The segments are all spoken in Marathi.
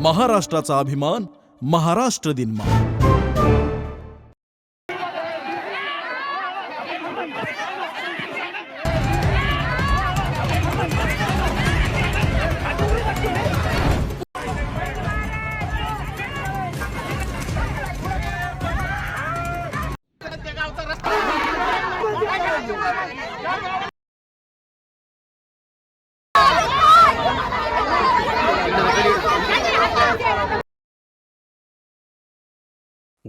महाराष्ट्राचा अभिमान महाराष्ट्र दिनमा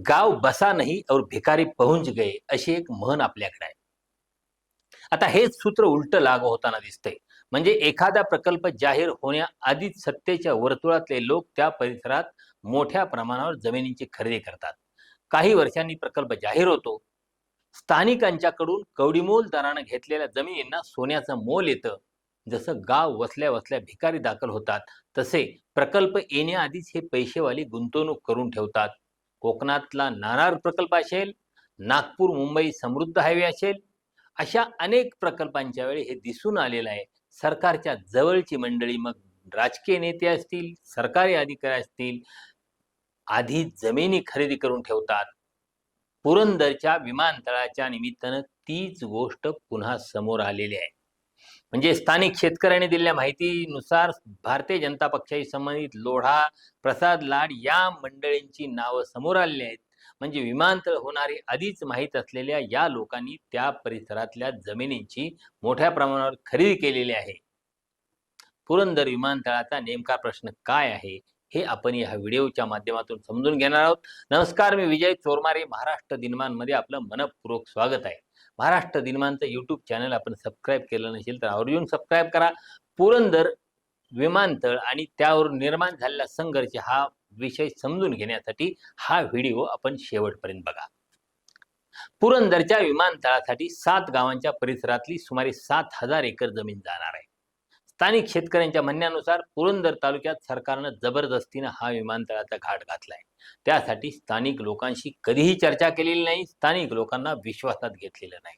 गाव बसा नाही और भिकारी पहुंच गए अशी एक म्हण आपल्याकडे आहे. आता हेच सूत्र उलट लागू होताना दिसतंय. म्हणजे एखादा प्रकल्प जाहीर होण्याआधीच सत्तेच्या वर्तुळातले लोक त्या परिसरात मोठ्या प्रमाणावर जमिनींची खरेदी करतात. काही वर्षांनी प्रकल्प जाहीर होतो. स्थानिकांच्याकडून कवडीमोल दरानं घेतलेल्या जमिनींना सोन्याचं मोल येतं. जसं गाव वसल्या वसल्या भिकारी दाखल होतात तसे प्रकल्प येण्याआधीच हे पैसेवाली गुंतवणूक करून ठेवतात. कोकणातला नाणार प्रकल्प असेल नागपूर मुंबई समृद्ध हायवे असेल अशा अनेक प्रकल्पांच्या वेळी हे दिसून आलेलं आहे. सरकारच्या जवळची मंडळी मग राजकीय नेते असतील सरकारी अधिकारी असतील आधी जमिनी खरेदी करून ठेवतात. पुरंदरच्या विमानतळाच्या निमित्तानं तीच गोष्ट पुन्हा समोर आलेली आहे. म्हणजे स्थानिक शेतकऱ्यांनी दिलेल्या माहितीनुसार भारतीय जनता पक्षाशी संबंधित लोढा प्रसाद लाड या मंडळींची नावं समोर आलेली आहेत. म्हणजे विमानतळ होणारे आधीच माहीत असलेल्या या लोकांनी त्या परिसरातल्या जमिनींची मोठ्या प्रमाणावर खरेदी केलेली आहे. पुरंदर विमानतळाचा नेमका प्रश्न काय आहे? हे आपण या व्हिडिओच्या माध्यमातून समजून घेणार आहोत. नमस्कार मी विजय चोरमारे. महाराष्ट्र दिनमानमध्ये आपलं मनपूर्वक स्वागत आहे. महाराष्ट्र दिनमानचं युट्यूब चॅनल आपण सबस्क्राईब केलं नसेल तर आवर्जून सबस्क्राईब करा. पुरंदर विमानतळ आणि त्यावर निर्माण झालेला संघर्ष हा विषय समजून घेण्यासाठी हा व्हिडिओ आपण शेवटपर्यंत बघा. पुरंदरच्या विमानतळासाठी सात गावांच्या परिसरातली सुमारे सात हजार एकर जमीन जाणार आहे. स्थानिक शेतकऱ्यांच्या म्हणण्यानुसार पुरंदर तालुक्यात सरकारनं जबरदस्तीनं हा विमानतळाचा घाट घातलाय. त्यासाठी स्थानिक लोकांशी कधीही चर्चा केलेली नाही स्थानिक लोकांना विश्वासात घेतलेलं नाही.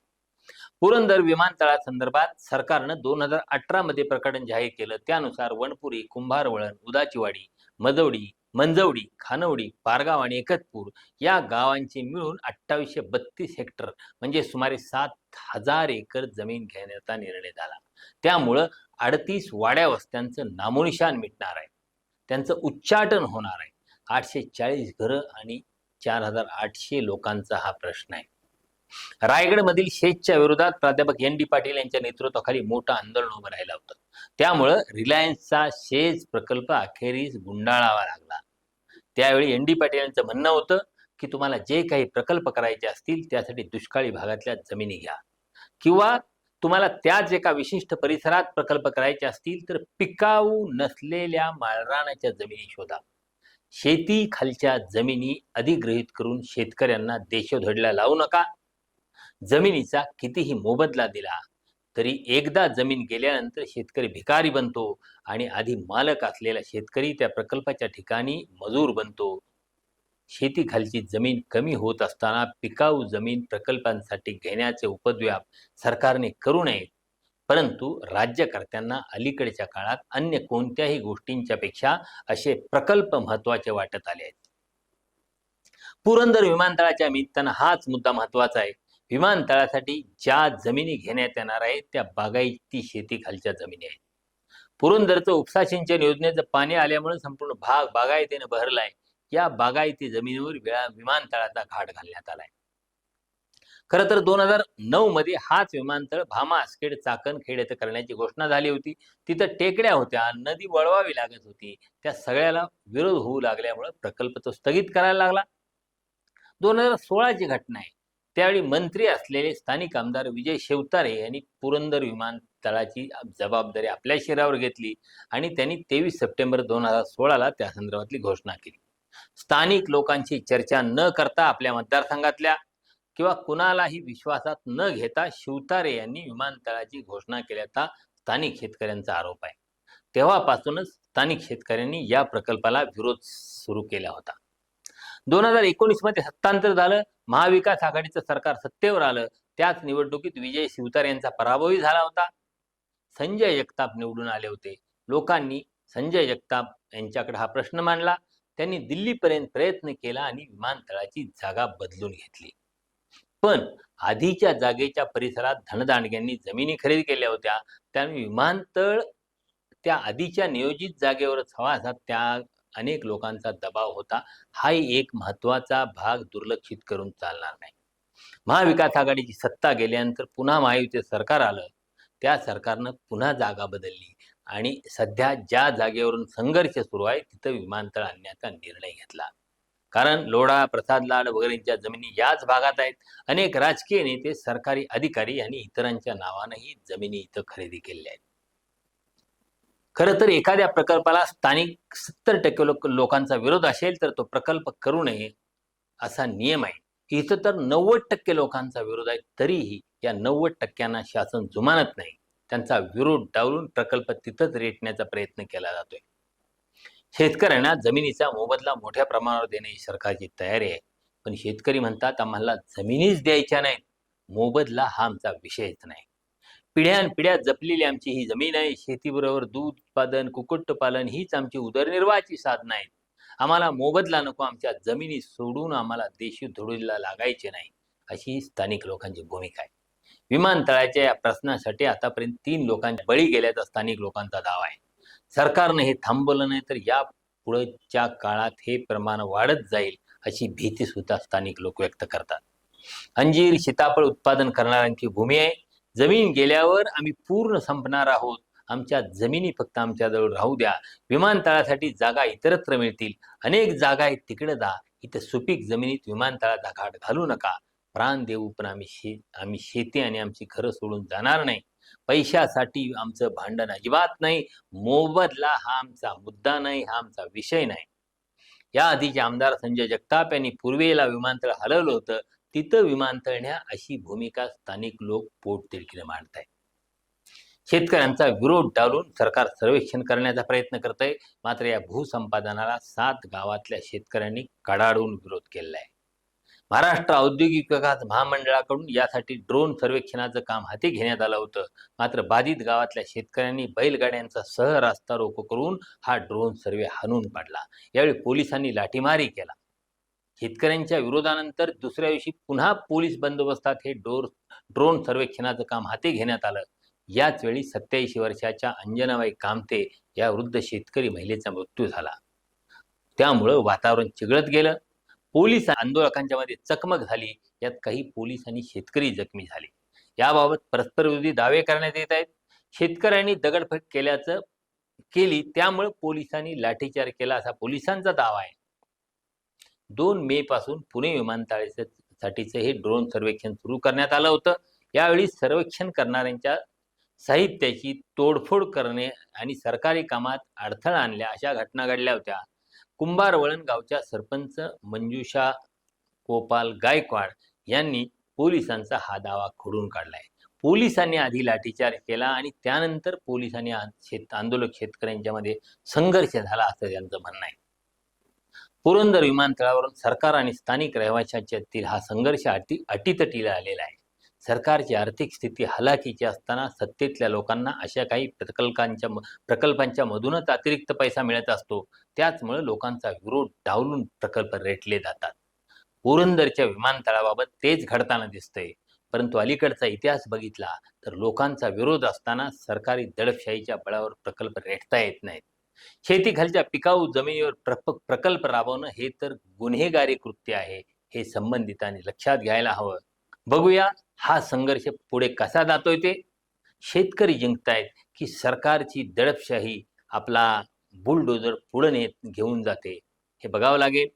पुरंदर विमानतळासंदर्भात सरकारनं दोन हजार अठरा मध्ये प्रकटन जाहीर केलं. त्यानुसार वणपुरी कुंभारवळण उदाचीवाडी मजवडी मंजवडी खानवडी पारगाव आणि एकतपूर या गावांचे मिळून अठ्ठावीसशे बत्तीस हेक्टर म्हणजे सुमारे सात हजार एकर जमीन घेण्याचा निर्णय झाला. त्यामुळं अडतीस वाड्या वस्त्यांचं नामोनिशान मिटणार आहे. त्यांचं उच्चाटन होणार आहे. आठशे चाळीस घरं आणि चार हजार आठशे लोकांचा हा प्रश्न आहे. रायगडमधील शेजच्या विरोधात प्राध्यापक एन डी पाटील यांच्या नेतृत्वाखाली मोठं आंदोलन उभं राहिलं होतं. त्यामुळं रिलायन्सचा शेज प्रकल्प अखेरीस गुंडाळावा लागला. त्यावेळी एन डी पाटील यांचं म्हणणं होतं की तुम्हाला जे काही प्रकल्प करायचे असतील त्यासाठी दुष्काळी भागातल्या जमिनी घ्या. किंवा तुम्हाला त्याच एका विशिष्ट परिसरात प्रकल्प करायचे असतील तर पिकाऊ नसलेल्या माळरानाच्या जमिनी शोधा. शेती खालच्या जमिनी अधिग्रहित करून शेतकऱ्यांना देशोधडला लावू नका. जमिनीचा कितीही मोबदला दिला तरी एकदा जमीन गेल्यानंतर शेतकरी भिकारी बनतो आणि आधी मालक असलेला शेतकरी त्या प्रकल्पाच्या ठिकाणी मजूर बनतो. शेतीखालची जमीन कमी होत असताना पिकाऊ जमीन प्रकल्पांसाठी घेण्याचे उपद्व्याप सरकारने करू नये परंतु राज्यकर्त्यांना अलीकडच्या काळात अन्य कोणत्याही गोष्टींच्या पेक्षा असे प्रकल्प महत्त्वाचे वाटत आले आहेत. पुरंदर विमानतळाच्या निमित्तानं हाच मुद्दा महत्त्वाचा आहे. विमानतळासाठी ज्या जमिनी घेण्यात येणार आहेत त्या बागायती शेतीखालच्या जमिनी आहेत. पुरंदरचं उपसा सिंचन योजनेचं पाणी आल्यामुळे संपूर्ण भाग बागायतीने बहरलाय या बागायती जमिनीवर विमानतळाचा घाट घालण्यात आलाय. खर तर दोन हजार नऊ मध्ये हाच विमानतळ भामा आसखेड चाकण खेड येथे करण्याची घोषणा झाली होती. तिथं टेकड्या होत्या नदी वळवावी लागत होती. त्या सगळ्याला विरोध होऊ लागल्यामुळे प्रकल्प तो स्थगित करायला लागला. दोन हजार सोळाची घटना आहे. त्यावेळी मंत्री असलेले स्थानिक आमदार विजय शेवतारे यांनी पुरंदर विमानतळाची जबाबदारी आपल्या शिरावर घेतली आणि त्यांनी तेवीस सप्टेंबर दोन हजार सोळाला त्या संदर्भातली घोषणा केली. स्थानिक लोकांची चर्चा न करता आपल्या मतदारसंघातल्या किंवा कुणालाही विश्वासात न घेता शिवतारे यांनी विमानतळाची घोषणा केल्याचा स्थानिक शेतकऱ्यांचा आरोप आहे. तेव्हापासूनच स्थानिक शेतकऱ्यांनी या प्रकल्पाला विरोध सुरू केला होता. दोन हजार एकोणीसमध्ये सत्तांतर झालं महाविकास आघाडीचं सरकार सत्तेवर आलं त्याच निवडणुकीत विजय शिवतारे यांचा पराभवही झाला होता. संजय जगताप निवडून आले होते. लोकांनी संजय जगताप यांच्याकडे हा प्रश्न मांडला. त्यांनी दिल्लीपर्यंत प्रयत्न केला आणि विमानतळाची जागा बदलून घेतली. पण आधीच्या जागेच्या परिसरात धनदांडग्यांनी जमिनी खरेदी केल्या होत्या. त्यामुळे विमानतळ त्या आधीच्या नियोजित जागेवरच हवा असा त्या अनेक लोकांचा दबाव होता. हाही एक महत्त्वाचा भाग दुर्लक्षित करून चालणार नाही. महाविकास आघाडीची सत्ता गेल्यानंतर पुन्हा महायुतीचं सरकार आलं. त्या सरकारनं पुन्हा जागा बदलली. आणि सध्या ज्या जागेवरून संघर्ष सुरू आहे तिथं विमानतळ आणण्याचा निर्णय घेतला. कारण लोढा प्रसाद लाड वगैरेंच्या जमिनी याच भागात आहेत. अनेक राजकीय नेते सरकारी अधिकारी आणि इतरांच्या नावानंही जमिनी इथं खरेदी केलेल्या आहेत. खरं तर एखाद्या प्रकल्पाला स्थानिक सत्तर टक्के लोक लोकांचा विरोध असेल तर तो प्रकल्प करू नये असा नियम आहे. इथं तर नव्वद टक्के लोकांचा विरोध आहे तरीही या नव्वद टक्क्यांना शासन जुमानत नाही. त्यांचा विरोध डावलून प्रकल्प तिथंच रेटण्याचा प्रयत्न केला जातोय. शेतकऱ्यांना जमिनीचा मोबदला मोठ्या प्रमाणावर देण्याची सरकारची तयारी आहे. पण शेतकरी म्हणतात आम्हाला जमिनीच द्यायच्या नाहीत. मोबदला हा आमचा विषयच नाही. पिढ्यानपिढ्या जपलेली आमची ही जमीन आहे. शेतीबरोबर दूध उत्पादन कुक्कुटपालन हीच आमची उदरनिर्वाहाची साधनं आहेत. आम्हाला मोबदला नको. आमच्या जमिनी सोडून आम्हाला देशी धुळीला लागायचे नाही अशी ही स्थानिक लोकांची भूमिका आहे. विमानतळाच्या या प्रश्नासाठी आतापर्यंत तीन लोकांच्या बळी गेल्याचा स्थानिक लोकांचा दावा आहे. सरकारने हे थांबवलं नाही तर या पुढच्या काळात हे प्रमाण वाढत जाईल अशी भीती सुद्धा स्थानिक लोक व्यक्त करतात. अंजीर सीताफळ उत्पादन करणाऱ्यांची भूमी आहे. जमीन गेल्यावर आम्ही पूर्ण संपणार आहोत. आमच्या जमिनी फक्त आमच्याजवळ राहू द्या. विमानतळासाठी जागा इतरत्र मिळतील. अनेक जागा आहेत तिकडे जा. इथे सुपीक जमिनीत विमानतळाचा घाट घालू नका. प्राण देऊ पण आम्ही शे आम्ही शेती आणि आमची घरं सोडून जाणार नाही. पैशासाठी आमचं भांडण अजिबात नाही. मोबदला हा आमचा मुद्दा नाही हा आमचा विषय नाही. या आधीचे आमदार संजय जगताप यांनी पूर्वेला विमानतळ हलवलं होतं तिथं विमानतळ न्या अशी भूमिका स्थानिक लोक पोटतिडकीने मांडत आहेत शेतकऱ्यांचा विरोध डावलून सरकार सर्वेक्षण करण्याचा प्रयत्न करत आहे मात्र या भूसंपादनाला सात गावातल्या शेतकऱ्यांनी कडाडून विरोध केलेला आहे महाराष्ट्र औद्योगिक विकास महामंडळाकडून यासाठी ड्रोन सर्वेक्षणाचं काम हाती घेण्यात आलं होतं. मात्र बाधित गावातल्या शेतकऱ्यांनी बैलगाड्यांचा सह रास्ता रोको करून हा ड्रोन सर्वे हाणून पाडला यावेळी पोलिसांनी लाठीमारी केला. शेतकऱ्यांच्या विरोधानंतर दुसऱ्या दिवशी पुन्हा पोलीस बंदोबस्तात हे डोर ड्रोन सर्वेक्षणाचं काम हाती घेण्यात आलं. याच वेळी सत्याऐंशी वर्षाच्या अंजनाबाई कामते या वृद्ध शेतकरी महिलेचा मृत्यू झाला. त्यामुळं वातावरण चिघळत गेलं. पोलीस आंदोलकांच्या मध्ये चकमक झाली. यात काही पोलीस आणि शेतकरी जखमी झाले. याबाबत परस्परविरोधी दावे करण्यात येत आहेत. शेतकऱ्यांनी दगडफेक केल्याचं केली. त्यामुळे पोलिसांनी लाठीचार केला असा पोलिसांचा दावा आहे. दोन मे पासून पुणे विमानतळासाठीचं हे ड्रोन सर्वेक्षण सुरू करण्यात आलं होतं. यावेळी सर्वेक्षण करणाऱ्यांच्या साहित्याची तोडफोड करणे आणि सरकारी कामात अडथळा आणल्या अशा घटना घडल्या होत्या. कुंभारवळण गावच्या सरपंच मंजुषा गोपाल गायकवाड यांनी पोलिसांचा हा दावा खोडून काढलाय. पोलिसांनी आधी लाठीचार केला आणि त्यानंतर पोलिसांनी शेत आंदोलक शेतकऱ्यांच्या मध्ये संघर्ष झाला असं त्यांचं म्हणणं आहे. पुरंदर विमानतळावरून सरकार आणि स्थानिक रहिवाशांच्या हा संघर्ष अटी अटीतटीला आलेला आहे. सरकारची आर्थिक स्थिती हलाखीची असताना सत्तेतल्या लोकांना अशा काही प्रकल्पांच्या प्रकल्पांच्या मधूनच अतिरिक्त पैसा मिळत असतो. त्याचमुळे लोकांचा विरोध डावलून प्रकल्प रेटले जातात. पुरंदरच्या विमानतळाबाबत तेच घडताना दिसतंय. परंतु अलीकडचा इतिहास बघितला तर लोकांचा विरोध असताना सरकारी दडपशाहीच्या बळावर प्रकल्प रेटता येत नाहीत. शेतीखालच्या पिकाऊ जमिनीवर प्रकल्प राबवणं हे तर गुन्हेगारी कृत्य आहे हे संबंधितांनी लक्षात घ्यायला हवं. बघूया हा संघर्ष पुढे कसा जातोय ते शेतकरी जिंकतायत की सरकारची दडपशाही आपला बुलडोजर पुढे नेत घेऊन जाते. हे बघावं लागेल.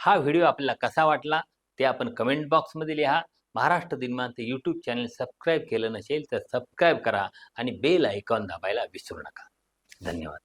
हा व्हिडिओ आपल्याला कसा वाटला ते आपण कमेंट बॉक्समध्ये लिहा. महाराष्ट्र दिनमानचं यूट्यूब चॅनल सबस्क्राईब केलं नसेल तर सबस्क्राईब करा आणि बेल आयकॉन दाबायला विसरू नका. धन्यवाद.